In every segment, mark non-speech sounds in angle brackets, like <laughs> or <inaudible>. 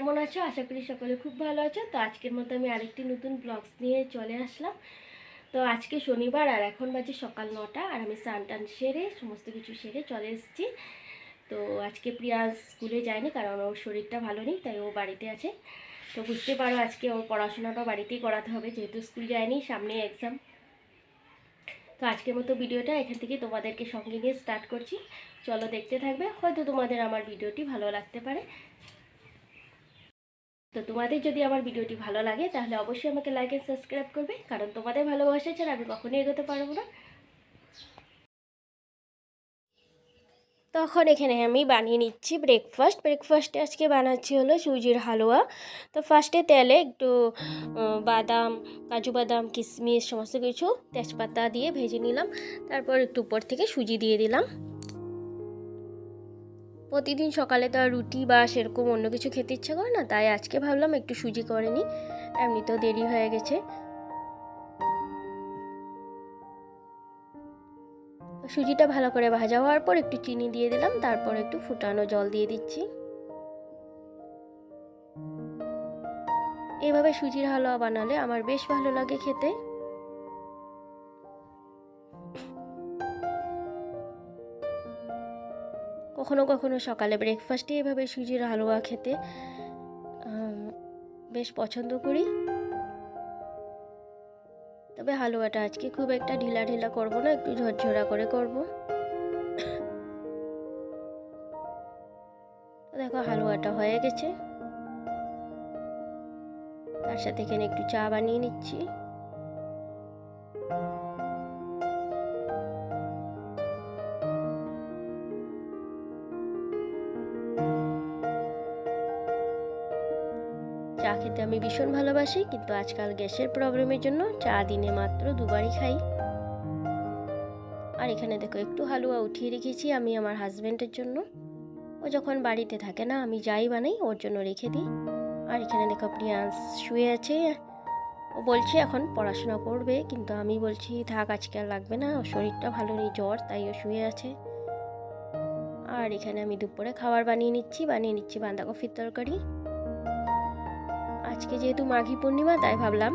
কেমন আছো? আশা করি সকলে খুব ভালো আছো। তো আজকের মতো আমি আরেকটি নতুন ব্লগস নিয়ে চলে আসলাম। তো আজকে শনিবার আর এখন বাজে সকাল নটা আর আমি স্নান টান সেরে সমস্ত কিছু সেরে চলে এসেছি। তো আজকে প্রিয়া স্কুলে যায়নি কারণ ওর শরীরটা ভালো নেই, তাই ও বাড়িতে আছে। তো বুঝতে পারো আজকে ওর পড়াশোনাটা বাড়িতেই করাতে হবে, যেহেতু স্কুল যায়নি, সামনে এক্সাম তো আজকের মতো ভিডিওটা এখান থেকে তোমাদেরকে সঙ্গে নিয়ে স্টার্ট করছি। চলো দেখতে থাকবে। হয়তো তোমাদের আমার ভিডিওটি ভালো লাগতে পারে। তো তোমাদের যদি আমার ভিডিওটি ভালো লাগে, তাহলে অবশ্যই আমাকে লাইক এন্ড সাবস্ক্রাইব করবে, কারণ তোমাদের ভালোবাসা ছাড়া আমি কখনোই এগোতে পারব না। তখন এখানে আমি বানিয়ে নিচ্ছি ব্রেকফাস্ট ব্রেকফাস্টে আজকে বানাচ্ছি হলো সুজির হালুয়া। তো ফার্স্টে তেলে একটু বাদাম, কাজু বাদাম, কিশমিশ, সমস্ত কিছু তেজপাতা দিয়ে ভেজে নিলাম। তারপর একটু উপর থেকে সুজি দিয়ে দিলাম। প্রতিদিন সকালে তো আর রুটি বা সেরকম অন্য কিছু খেতে ইচ্ছা করে না, তাই আজকে ভাবলাম একটু সুজি করে নিই। এমনিতেও দেরি হয়ে গেছে। সুজিটা ভালো করে ভাজা হওয়ার পর একটু চিনি দিয়ে দিলাম, তারপর একটু ফুটানো জল দিয়ে দিচ্ছি। এইভাবে সুজির হালুয়া বানালে আমার বেশ ভালো লাগে খেতে। কখনো কখনো সকালে ব্রেকফাস্টে এভাবে সুজির হালুয়া খেতে বেশ পছন্দ করি। তবে হালুয়াটা আজকে খুব একটা ঢিলা ঢিলা করব না, একটু ঝরঝরা করে করব। দেখো হালুয়াটা হয়ে গেছে। তার সাথে এখানে একটু চা বানিয়ে নিচ্ছি। চা খেতে আমি ভীষণ ভালোবাসি, কিন্তু আজকাল গ্যাসের প্রবলেমের জন্য চা দিনে মাত্র দুবারই খাই। আর এখানে দেখো, একটু হালুয়া উঠিয়ে রেখেছি আমি আমার হাজব্যান্ডের জন্য। ও যখন বাড়িতে থাকে না, আমি যাই বানাই, ওর জন্য রেখে দিই। আর এখানে দেখো প্রিয়াংশ শুয়ে আছে। ও বলছে, এখন পড়াশোনা করবে। কিন্তু আমি বলছি, থাক, আজকে আর লাগবে না। ওর শরীরটা ভালো নেই, জ্বর, তাই ও শুয়ে আছে। আর এখানে আমি দুপুরে খাবার বানিয়ে নিচ্ছি বানিয়ে নিচ্ছি বাঁধাকপির তরকারি। আজকে যেহেতু মাঘী পূর্ণিমা, তাই ভাবলাম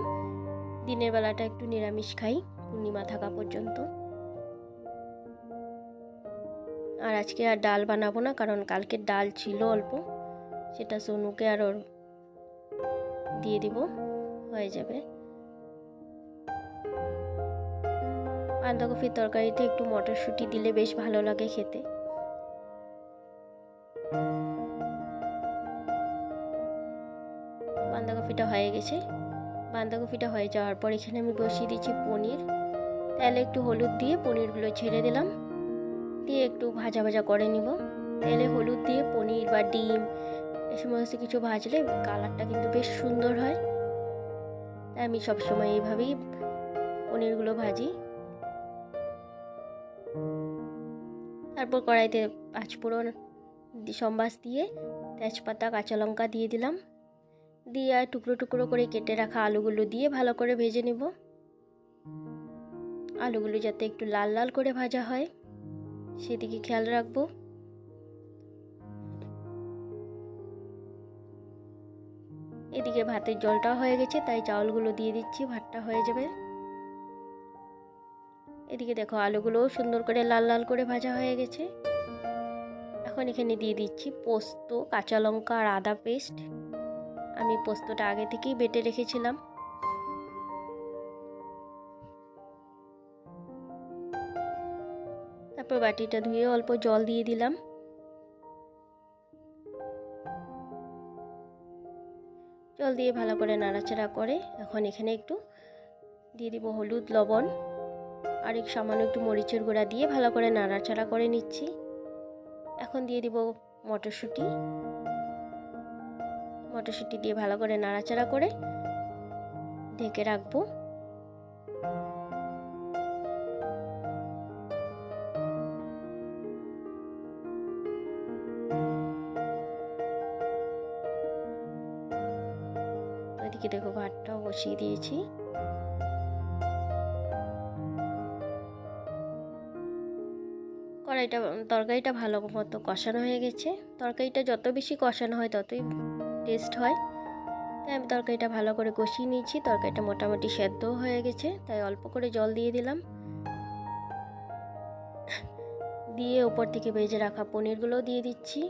দিনের বেলাটা একটু নিরামিষ খাই, পূর্ণিমা থাকা পর্যন্ত। আর আজকে আর ডাল বানাবো না, কারণ কালকের ডাল ছিল অল্প। সেটা সোনুকে আর ওর দিয়ে দিব, হয়ে যাবে। বাঁধাকপির তরকারিতে একটু মটরশুঁটি দিলে বেশ ভালো লাগে খেতে। বাঁধাকপিটা হয়ে গেছে। বাঁধাকপিটা হয়ে যাওয়ার পর এখানে আমি বসিয়ে দিচ্ছি পনির। তেলে একটু হলুদ দিয়ে পনিরগুলো ছেড়ে দিলাম। দিয়ে একটু ভাজা ভাজা করে নিব। তেলে হলুদ দিয়ে পনির বা ডিম এ সমস্ত কিছু ভাজলে কালারটা কিন্তু বেশ সুন্দর হয়। তাই আমি সবসময় এইভাবেই পনিরগুলো ভাজি। তারপর কড়াইতে পাঁচফোড়ন সম্বাস দিয়ে তেজপাতা, কাঁচা লঙ্কা দিয়ে দিলাম। দিয়ে আর টুকরো টুকরো করে কেটে রাখা আলুগুলো দিয়ে ভালো করে ভেজে নেব। আলুগুলো যাতে একটু লাল লাল করে ভাজা হয়, সেদিকে খেয়াল রাখব। এদিকে ভাতের জলটাও হয়ে গেছে, তাই চাউলগুলো দিয়ে দিচ্ছি, ভাতটা হয়ে যাবে। এদিকে দেখো, আলুগুলোও সুন্দর করে লাল লাল করে ভাজা হয়ে গেছে। এখন এখানে দিয়ে দিচ্ছি পোস্ত, কাঁচা লঙ্কা আর আদা পেস্ট। আমি পোস্তটা আগে থেকেই বেটে রেখেছিলাম। তারপর বাটিটা ধুয়ে অল্প জল দিয়ে দিলাম। জল দিয়ে ভালো করে নাড়াচাড়া করে এখন এখানে একটু দিয়ে দিব হলুদ, লবণ, আর এক সামান্য একটু মরিচের গুঁড়া দিয়ে ভালো করে নাড়াচাড়া করে নিচ্ছি। এখন দিয়ে দিব মটরশুঁটি। মটরশুঁটি দিয়ে ভালো করে নাড়াচাড়া করে ঢেকে রাখব। ওইদিকে দেখো ভাতটাও বসিয়ে দিয়েছি। কড়াইটা, তরকারিটা ভালো মতো কষানো হয়ে গেছে। তরকারিটা যত বেশি কষানো হয় ততই টেস্ট হয়। তাই আমি তরকারিটা ভালো করে কষিয়ে নিয়েছি। তরকারিটা মোটামুটি সেদ্ধও হয়ে গেছে, তাই অল্প করে জল দিয়ে দিলাম। দিয়ে উপর থেকে ভেজে রাখা পনিরগুলোও দিয়ে দিচ্ছি।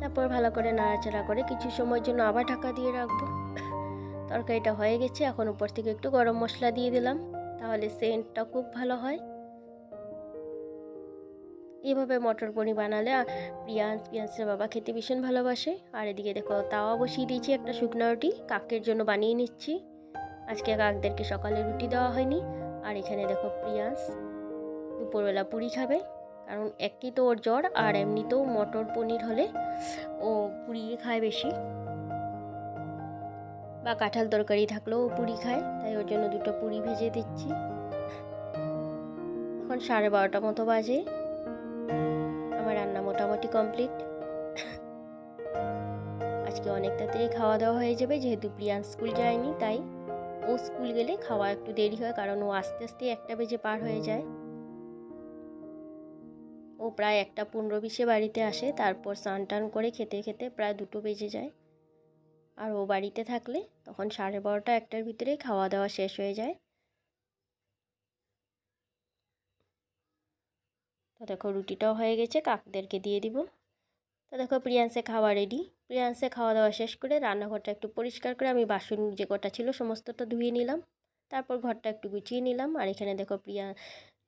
তারপর ভালো করে নাড়াচাড়া করে কিছু সময়ের জন্য আবার ঢাকা দিয়ে রাখব। তরকারিটা হয়ে গেছে, এখন উপর থেকে একটু গরম মশলা দিয়ে দিলাম, তাহলে সেন্টটা খুব ভালো হয়। এইভাবে মটর পনির বানালে পিঁয়াজ, পিঁয়াজের বাবা খেতে ভীষণ ভালোবাসে। আর এদিকে দেখো, তাওয়া বসিয়ে দিয়েছি একটা শুকনো রুটি, কাকের জন্য বানিয়ে নিচ্ছি। আজকে কাকদেরকে সকালে রুটি দেওয়া হয়নি। আর এখানে দেখো পিঁয়াজ, দুপুরবেলা পুরি খাবে। কারণ একই তো ওর জ্বর, আর এমনিতেও মটর পনির হলে ও পুড়িয়ে খায় বেশি। বা কাঁঠাল তরকারি থাকলেও ও পুরি খায়, তাই ওর জন্য দুটো পুরি ভেজে দিচ্ছি। এখন সাড়ে বারোটা মতো বাজে। কমপ্লিট আজকে অনেক তাড়াতাড়ি খাওয়া দাওয়া হয়ে যাবে, যেহেতু প্রিয়ান স্কুল যায়নি, তাই ও স্কুল গেলে খাওয়া একটু দেরি হয়, কারণ ও আস্তে আস্তে একটা বেজে পার হয়ে যায়। ও প্রায় একটা পনেরো বিশে বাড়িতে আসে, তারপর স্নান টান করে খেতে খেতে প্রায় দুটো বেজে যায়। আর ও বাড়িতে থাকলে তখন সাড়ে বারোটা একটার ভিতরে খাওয়া দাওয়া শেষ হয়ে যায়। তো দেখো রুটিটাও হয়ে গেছে, কাকদেরকে দিয়ে দিব। তো দেখো প্রিয়ান্সে খাওয়া রেডি প্রিয়ান্সে খাওয়া দাওয়া শেষ করে রান্নাঘরটা একটু পরিষ্কার করে আমি বাসন যে কটা ছিল সমস্তটা ধুয়ে নিলাম। তারপর ঘরটা একটু গুছিয়ে নিলাম। আর এখানে দেখো প্রিয়া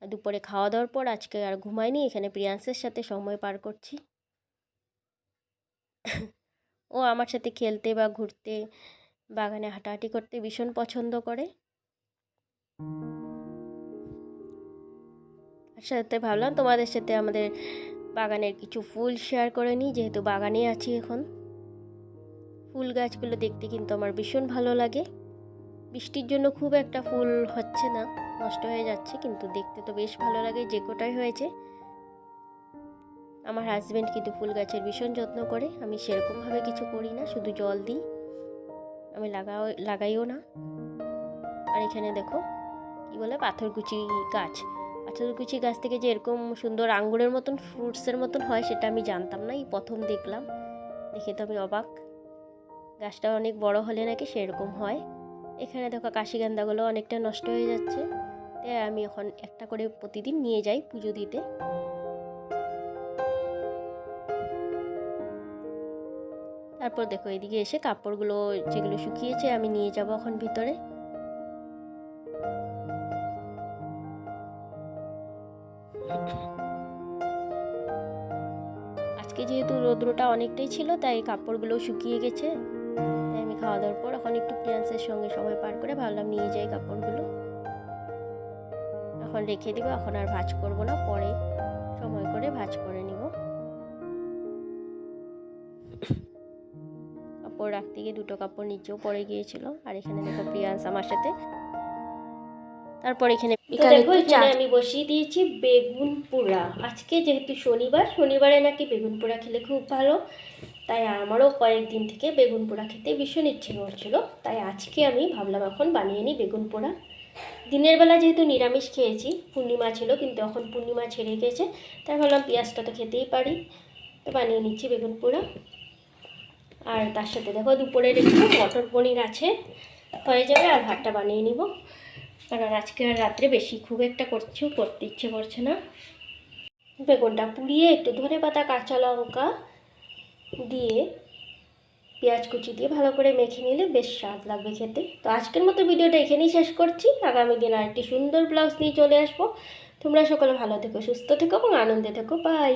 দুপুরে খাওয়া দাওয়ার পর আজকে আর ঘুমাইনি এখানে প্রিয়ান্সের সাথে সময় পার করছি। <laughs> ও আমার সাথে খেলতে বা ঘুরতে, বাগানে হাঁটাহাঁটি করতে ভীষণ পছন্দ করে। সাথে ভাবলাম তোমাদের সাথে আমাদের বাগানের কিছু ফুল শেয়ার করে নিই, যেহেতু বাগানে আছি এখন। ফুল গাছগুলো দেখতে কিন্তু আমার ভীষণ ভালো লাগে। বৃষ্টির জন্য খুব একটা ফুল হচ্ছে না, নষ্ট হয়ে যাচ্ছে, কিন্তু দেখতে তো বেশ ভালো লাগে, যে কোটাই হয়েছে। আমার হাজব্যান্ড কিন্তু ফুল গাছের ভীষণ যত্ন করে, আমি সেরকমভাবে কিছু করি না, শুধু জল দিই। আমি লাগাও, লাগাইও না। আর এখানে দেখো, কি বলে, পাথরকুচি গাছ। পাথরকুচি গাছ থেকে যে এরকম সুন্দর আঙ্গুরের মতন, ফ্রুটসের মতন হয় সেটা আমি জানতাম না, এই প্রথম দেখলাম। দেখে তো আমি অবাক। গাছটা অনেক বড় হলে নাকি সেরকম হয়। এখানে দেখো কাশিগান্দাগুলো অনেকটা নষ্ট হয়ে যাচ্ছে। তাই আমি এখন একটা করে প্রতিদিন নিয়ে যাই পুজো দিতে। তারপর দেখো এদিকে এসে কাপড়গুলো যেগুলো শুকিয়েছে আমি নিয়ে যাব এখন ভিতরে। রৌদ্রটা অনেকটাই ছিল তাই কাপড়গুলো শুকিয়ে গেছে তাই আমি খাওয়া দাওয়ার পর এখন একটু প্রিয়ান্সের সঙ্গে সময় পার করে ভাবলাম নিয়ে যাই কাপড়গুলো এখন রেখে দিব এখন আর ভাজ করব না পরে সময় করে ভাজ করে নিব কাপড় রাখতে গিয়ে দুটো কাপড় নিচেও পড়ে গিয়েছিল আর এখানে দেখো প্রিয়ান্স আমার সাথে তারপর এখানে দেখো এখানে আমি বসিয়ে দিয়েছি বেগুন পোড়া আজকে যেহেতু শনিবার শনিবারে নাকি বেগুন পোড়া খেলে খুব ভালো। তাই আমারও কয়েকদিন থেকে বেগুন পোড়া খেতে ভীষণ ইচ্ছে করছিল। তাই আজকে আমি ভাবলাম এখন বানিয়ে নিই বেগুন পোড়া দিনের বেলা যেহেতু নিরামিষ খেয়েছি পূর্ণিমা ছিল কিন্তু এখন পূর্ণিমা ছেড়ে গেছে। তাই ভাবলাম পেঁয়াজটা তো খেতেই পারি। তো বানিয়ে নিচ্ছি বেগুন পোড়া আর তার সাথে দেখো দুপুরের একটু মটর পনির আছে হয়ে যাবে আর ভাতটা বানিয়ে নিব। কারণ আজকে আর রাত্রে বেশি খুব একটা করছি করতে ইচ্ছে করছে না। বেগুনটা পুড়িয়ে একটু ধনে পাতা, কাঁচা লঙ্কা দিয়ে পেঁয়াজ কুচি দিয়ে ভালো করে মেখে নিলে বেশ স্বাদ লাগবে খেতে। তো আজকের মতো ভিডিওটা এখানেই শেষ করছি। আগামী দিন আরেকটি সুন্দর ব্লাউজ নিয়ে চলে আসব। তোমরা সকলে ভালো থেকো, সুস্থ থেকো এবং আনন্দে থেকো। বাই